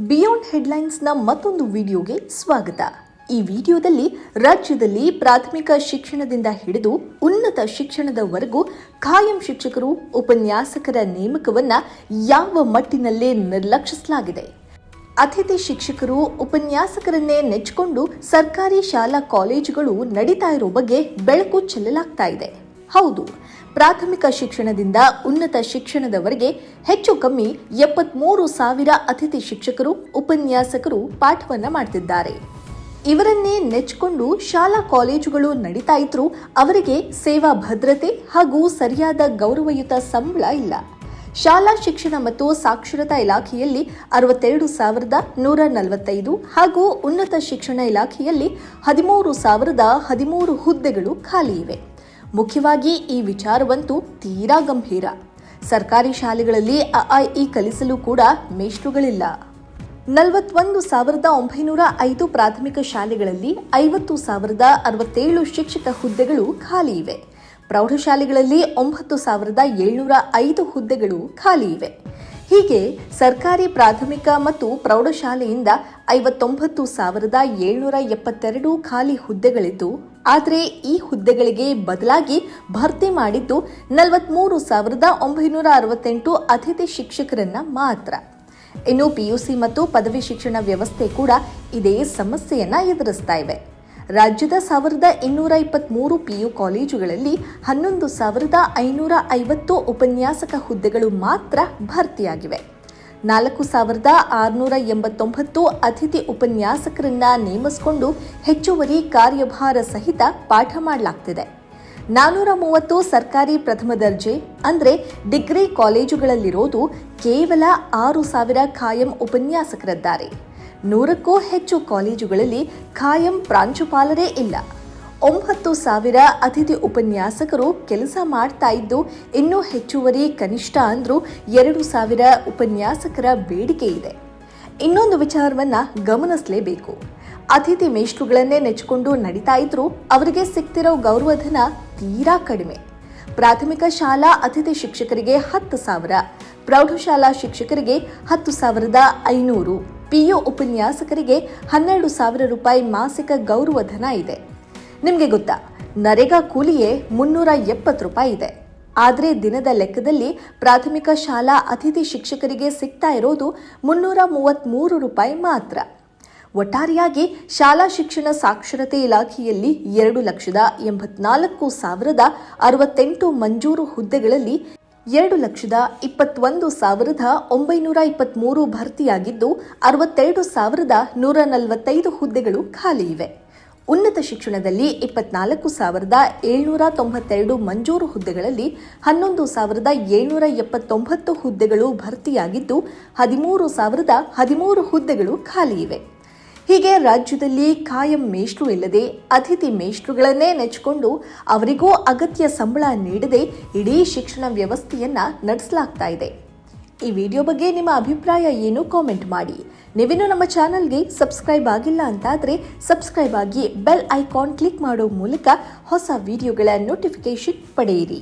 Beyond ಹೆಡ್ಲೈನ್ಸ್ನ ಮತ್ತೊಂದು ವಿಡಿಯೋಗೆ ಸ್ವಾಗತ. ಈ ವಿಡಿಯೋದಲ್ಲಿ ರಾಜ್ಯದಲ್ಲಿ ಪ್ರಾಥಮಿಕ ಶಿಕ್ಷಣದಿಂದ ಹಿಡಿದು ಉನ್ನತ ಶಿಕ್ಷಣದವರೆಗೂ ಖಾಯಂ ಶಿಕ್ಷಕರು, ಉಪನ್ಯಾಸಕರ ನೇಮಕವನ್ನ ಯಾವ ಮಟ್ಟಿನಲ್ಲೇ ನಿರ್ಲಕ್ಷಿಸಲಾಗಿದೆ. ಅತಿಥಿ ಶಿಕ್ಷಕರು, ಉಪನ್ಯಾಸಕರನ್ನೇ ನೆಚ್ಚಿಕೊಂಡು ಸರ್ಕಾರಿ ಶಾಲಾ ಕಾಲೇಜುಗಳು ನಡೀತಾ ಇರೋ ಬಗ್ಗೆ ಬೆಳಕು ಚೆಲ್ಲಲಾಗ್ತಾ ಇದೆ. ಹೌದು, ಪ್ರಾಥಮಿಕ ಶಿಕ್ಷಣದಿಂದ ಉನ್ನತ ಶಿಕ್ಷಣದವರೆಗೆ ಹೆಚ್ಚು ಕಮ್ಮಿ ಎಪ್ಪತ್ಮೂರು ಸಾವಿರ ಅತಿಥಿ ಶಿಕ್ಷಕರು, ಉಪನ್ಯಾಸಕರು ಪಾಠವನ್ನ ಮಾಡ್ತಿದ್ದಾರೆ. ಇವರನ್ನೇ ನೆಚ್ಚಿಕೊಂಡು ಶಾಲಾ ಕಾಲೇಜುಗಳು ನಡೀತಾ ಇದ್ರೂ ಅವರಿಗೆ ಸೇವಾ ಭದ್ರತೆ ಹಾಗೂ ಸರಿಯಾದ ಗೌರವಯುತ ಸಂಬಳ ಇಲ್ಲ. ಶಾಲಾ ಶಿಕ್ಷಣ ಮತ್ತು ಸಾಕ್ಷರತಾ ಇಲಾಖೆಯಲ್ಲಿ ಅರವತ್ತೆರಡು ಸಾವಿರದ ನೂರ ನಲವತ್ತೈದು ಹಾಗೂ ಉನ್ನತ ಶಿಕ್ಷಣ ಇಲಾಖೆಯಲ್ಲಿ ಹದಿಮೂರು ಸಾವಿರದ ಹದಿಮೂರು ಹುದ್ದೆಗಳು ಖಾಲಿ ಇವೆ. ಮುಖ್ಯವಾಗಿ ಈ ವಿಚಾರವಂತೂ ತೀರಾ ಗಂಭೀರ. ಸರ್ಕಾರಿ ಶಾಲೆಗಳಲ್ಲಿ ಅಐಇ ಕಲಿಸಲು ಕೂಡ ಮೇಷ್ಟ್ರುಗಳಿಲ್ಲ ನಲವತ್ತೊಂದು ಸಾವಿರದ ಒಂಬೈನೂರ ಐದು ಪ್ರಾಥಮಿಕ ಶಾಲೆಗಳಲ್ಲಿ ಐವತ್ತು ಸಾವಿರದ ಅರವತ್ತೇಳು ಶಿಕ್ಷಕ ಹುದ್ದೆಗಳು ಖಾಲಿ ಇವೆ. ಪ್ರೌಢಶಾಲೆಗಳಲ್ಲಿ ಒಂಬತ್ತು ಸಾವಿರದ ಏಳ್ನೂರ ಐದು ಹುದ್ದೆಗಳು ಖಾಲಿ ಇವೆ. ಹೀಗೆ ಸರ್ಕಾರಿ ಪ್ರಾಥಮಿಕ ಮತ್ತು ಪ್ರೌಢಶಾಲೆಯಿಂದ ಐವತ್ತೊಂಬತ್ತು ಸಾವಿರದ ಏಳ್ನೂರ ಎಪ್ಪತ್ತೆರಡು ಖಾಲಿ ಹುದ್ದೆಗಳಿದ್ದು, ಆದರೆ ಈ ಹುದ್ದೆಗಳಿಗೆ ಬದಲಾಗಿ ಭರ್ತಿ ಮಾಡಿದ್ದು ನಲವತ್ಮೂರು ಸಾವಿರದ ಒಂಬೈನೂರ ಅರವತ್ತೆಂಟು ಅತಿಥಿ ಶಿಕ್ಷಕರನ್ನ ಮಾತ್ರ. ಇನ್ನು ಪಿಯುಸಿ ಮತ್ತು ಪದವಿ ಶಿಕ್ಷಣ ವ್ಯವಸ್ಥೆ ಕೂಡ ಇದೇ ಸಮಸ್ಯೆಯನ್ನ ಎದುರಿಸ್ತಾ ಇವೆ. ರಾಜ್ಯದ ಸಾವಿರದ ಇನ್ನೂರ ಇಪ್ಪತ್ತ್ಮೂರು ಪಿಯು ಕಾಲೇಜುಗಳಲ್ಲಿ ಹನ್ನೊಂದು ಸಾವಿರದ ಐನೂರ ಐವತ್ತು ಉಪನ್ಯಾಸಕ ಹುದ್ದೆಗಳು ಮಾತ್ರ ಭರ್ತಿಯಾಗಿವೆ. ನಾಲ್ಕು ಸಾವಿರದ ಆರುನೂರ ಎಂಬತ್ತೊಂಬತ್ತು ಅತಿಥಿ ಉಪನ್ಯಾಸಕರನ್ನ ನೇಮಿಸಿಕೊಂಡು ಹೆಚ್ಚುವರಿ ಕಾರ್ಯಭಾರ ಸಹಿತ ಪಾಠ ಮಾಡಲಾಗ್ತಿದೆ. ನಾನ್ನೂರ ಮೂವತ್ತು ಸರ್ಕಾರಿ ಪ್ರಥಮ ದರ್ಜೆ, ಅಂದರೆ ಡಿಗ್ರಿ ಕಾಲೇಜುಗಳಲ್ಲಿರೋದು ಕೇವಲ ಆರು ಸಾವಿರ ಖಾಯಂ ಉಪನ್ಯಾಸಕರಿದ್ದಾರೆ. ನೂರಕ್ಕೂ ಹೆಚ್ಚು ಕಾಲೇಜುಗಳಲ್ಲಿ ಖಾಯಂ ಪ್ರಾಂಶುಪಾಲರೇ ಇಲ್ಲ. ಒಂಬತ್ತು ಸಾವಿರ ಅತಿಥಿ ಉಪನ್ಯಾಸಕರು ಕೆಲಸ ಮಾಡ್ತಾ ಇದ್ದು, ಇನ್ನೂ ಹೆಚ್ಚುವರಿ ಕನಿಷ್ಠ ಅಂದರೂ ಎರಡು ಸಾವಿರ ಉಪನ್ಯಾಸಕರ ಬೇಡಿಕೆ ಇದೆ. ಇನ್ನೊಂದು ವಿಚಾರವನ್ನ ಗಮನಿಸಲೇಬೇಕು. ಅತಿಥಿ ಮೇಷ್ಟ್ರುಗಳನ್ನೇ ನೆಚ್ಚಿಕೊಂಡು ನಡೀತಾ ಇದ್ರು ಅವರಿಗೆ ಸಿಗ್ತಿರೋ ಗೌರವಧನ ತೀರಾ ಕಡಿಮೆ. ಪ್ರಾಥಮಿಕ ಶಾಲಾ ಅತಿಥಿ ಶಿಕ್ಷಕರಿಗೆ ಹತ್ತು ಸಾವಿರ, ಪ್ರೌಢಶಾಲಾ ಶಿಕ್ಷಕರಿಗೆ ಹತ್ತು ಸಾವಿರದ ಐನೂರು. ಪಿಯು ಉಪನ್ಯಾಸಕರಿಗೆ ಹನ್ನೆರಡು ಸಾವಿರ ರೂಪಾಯಿ ಮಾಸಿಕ ಗೌರವಧನ ಇದೆ. ನಿಮಗೆ ಗೊತ್ತಾ, ನರೇಗಾ ಕೂಲಿಯೇ ಮುನ್ನೂರ ಎಪ್ಪತ್ತು ರೂಪಾಯಿ ಇದೆ. ಆದರೆ ದಿನದ ಲೆಕ್ಕದಲ್ಲಿ ಪ್ರಾಥಮಿಕ ಶಾಲಾ ಅತಿಥಿ ಶಿಕ್ಷಕರಿಗೆ ಸಿಗ್ತಾ ಇರೋದು ಮುನ್ನೂರ ಮೂವತ್ತ್ಮೂರು ರೂಪಾಯಿ ಮಾತ್ರ. ಒಟ್ಟಾರೆಯಾಗಿ ಶಾಲಾ ಶಿಕ್ಷಣ ಸಾಕ್ಷರತೆ ಇಲಾಖೆಯಲ್ಲಿ ಎರಡು ಲಕ್ಷದ ಎಂಬತ್ನಾಲ್ಕು ಸಾವಿರದ ಅರವತ್ತೆಂಟು ಮಂಜೂರು ಹುದ್ದೆಗಳಲ್ಲಿ ಎರಡು ಲಕ್ಷದ ಇಪ್ಪತ್ತೊಂದು ಸಾವಿರದ ಒಂಬೈನೂರ ಇಪ್ಪತ್ತ್ಮೂರು ಭರ್ತಿಯಾಗಿದ್ದು, ಅರವತ್ತೆರಡು ಸಾವಿರದ ನೂರ ನಲವತ್ತೈದು ಹುದ್ದೆಗಳು ಖಾಲಿ ಇವೆ. ಉನ್ನತ ಶಿಕ್ಷಣದಲ್ಲಿ ಇಪ್ಪತ್ನಾಲ್ಕು ಸಾವಿರದ ಏಳ್ನೂರ ತೊಂಬತ್ತೆರಡು ಮಂಜೂರು ಹುದ್ದೆಗಳಲ್ಲಿ ಹನ್ನೊಂದು ಸಾವಿರದ ಏಳ್ನೂರ ಎಪ್ಪತ್ತೊಂಬತ್ತು ಹುದ್ದೆಗಳು ಭರ್ತಿಯಾಗಿದ್ದು, ಹದಿಮೂರು ಸಾವಿರದ ಹದಿಮೂರು ಹುದ್ದೆಗಳು ಖಾಲಿ ಇವೆ. ಹೀಗೆ ರಾಜ್ಯದಲ್ಲಿ ಕಾಯಂ ಮೇಷ್ಟ್ರು ಇಲ್ಲದೆ ಅತಿಥಿ ಮೇಷ್ಟ್ರುಗಳನ್ನೇ ನೆಚ್ಚಿಕೊಂಡು ಅವರಿಗೂ ಅಗತ್ಯ ಸಂಬಳ ನೀಡದೆ ಇಡೀ ಶಿಕ್ಷಣ ವ್ಯವಸ್ಥೆಯನ್ನ ನಡೆಸಲಾಗ್ತಾ ಇದೆ. ಈ ವಿಡಿಯೋ ಬಗ್ಗೆ ನಿಮ್ಮ ಅಭಿಪ್ರಾಯ ಏನು ಕಾಮೆಂಟ್ ಮಾಡಿ. ನೀವಿನ್ನೂ ನಮ್ಮ ಚಾನಲ್ಗೆ ಸಬ್ಸ್ಕ್ರೈಬ್ ಆಗಿಲ್ಲ ಅಂತಾದರೆ ಸಬ್ಸ್ಕ್ರೈಬ್ ಆಗಿ ಬೆಲ್ ಐಕಾನ್ ಕ್ಲಿಕ್ ಮಾಡೋ ಮೂಲಕ ಹೊಸ ವಿಡಿಯೋಗಳ ನೋಟಿಫಿಕೇಶನ್ ಪಡೆಯಿರಿ.